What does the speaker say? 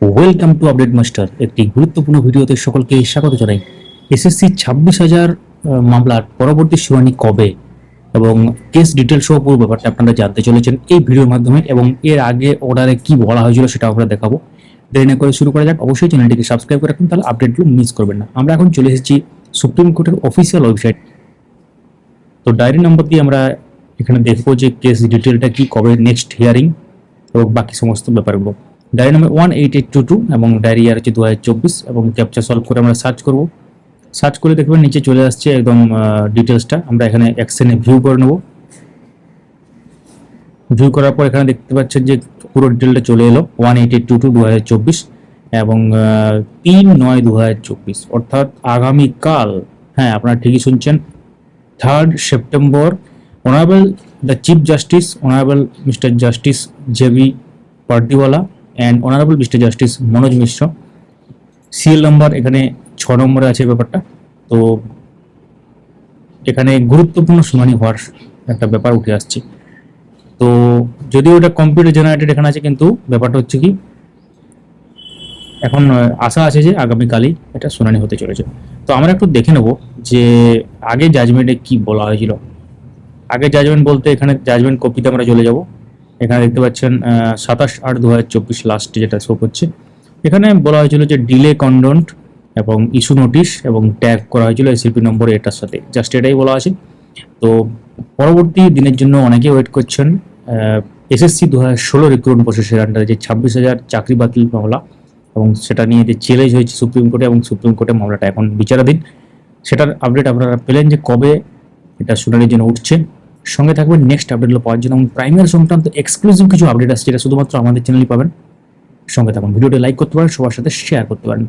Welcome to update master একটি গুরুত্বপূর্ণ ভিডিওতে সকলকে স্বাগত জানাই। এসএসসি ছাব্বিশ হাজার মামলার পরবর্তী শুনানি কবে? এবং কেস ডিটেল সহ পুরো ব্যাপারটা আপনারা জানতে চলেছেন এই ভিডিওর মাধ্যমে এবং এর আগে অর্ডারে কি বলা হয়েছিল সেটা আমরা দেখাবো। দেরি না করে শুরু করা যাক, অবশ্যই চ্যানেলটিকে সাবস্ক্রাইব করে রাখুন, তাহলে আপডেটগুলো মিস করবেন না। আমরা এখন চলে এসেছি সুপ্রিম কোর্টের অফিসিয়াল ওয়েবসাইট তো ডায়েরি নম্বর দিয়ে আমরা এখানে দেখব যে কেস ডিটেলটা কি, কবে নেক্সট হিয়ারিং এবং বাকি সমস্ত ব্যাপারগুলো। Diary number one eight eight two two এবং ডায়েরি ইয়ার হচ্ছে দু হাজার চব্বিশ এবং ক্যাপচা সলভ করে আমরা সার্চ করব। সার্চ করে দেখবেন নিচে চলে আসছে একদম ডিটেলসটা আমরা এখানে অ্যাকশনে ভিউ করে নেব। ভিউ করার পর এখানে দেখতে পাচ্ছেন যে পুরো ডিটেলটা চলে এলো। One eight eight two two দু হাজার চব্বিশ এবং তিন নয় দু হাজার চব্বিশ। অর্থাৎ আগামীকাল হ্যাঁ আপনারা ঠিকই শুনছেন third September honourable the chief justice honourable mister justice JB Pardiwala and honourable mister justice Manoj Mishra CL number এখানে ছ নম্বরে আছে ব্যাপারটা। তো এখানে গুরুত্বপূর্ণ শুনানি হওয়ার একটা ব্যাপার উঠে আসছে। তো যদিও এটা কম্পিউটার জেনারেটেড এখানে আছে, কিন্তু ব্যাপারটা হচ্ছে কি, এখন আশা আছে যে আগামীকালই এটা শুনানি হতে চলেছে। তো আমরা একটু দেখে নেব যে আগে জাজমেন্টে কি বলা হয়েছিল। আগে জাজমেন্ট বলতে এখানে জাজমেন্ট কপিতে আমরা চলে যাব। এখানে দেখতে পাচ্ছেন সাতাশ আট দু হাজার চব্বিশ লাস্টে যেটা শো করছে এখানে বলা হয়েছিল যে ডিলে কন্ডন্ট এবং ইস্যু নোটিশ এবং ট্যাগ করা হয়েছিল এসিপি নম্বর এটার সাথে। জাস্ট এটাই বলা আছে। তো পরবর্তী দিনের জন্য অনেকে ওয়েট করছেন এসএসসি দু হাজার ষোলো রিক্রুটমেন্ট প্রসেসের আন্ডারে যে ছাব্বিশ হাজার চাকরি বাতিল মামলা এবং সেটা নিয়ে যে চ্যালেঞ্জ হয়েছে সুপ্রিম কোর্টে এবং সুপ্রিম কোর্টে মামলাটা এখন বিচারাধীন। সেটার আপডেট আপনারা পেলেন যে কবে এটা শুনানির জন্য উঠছে। সঙ্গে থাকবেন। নেক্সট আপডেটগুলো পাওয়ার জন্য এবং প্রাইমারি সংক্রান্ত এক্সক্লুসিভ কিছু আপডেট আসছে, যেটা শুধুমাত্র আমাদের চ্যানেলই পাবেন। সঙ্গে থাকুন। ভিডিওটি লাইক করতে পারেন, সবার সাথে শেয়ার করতে পারেন।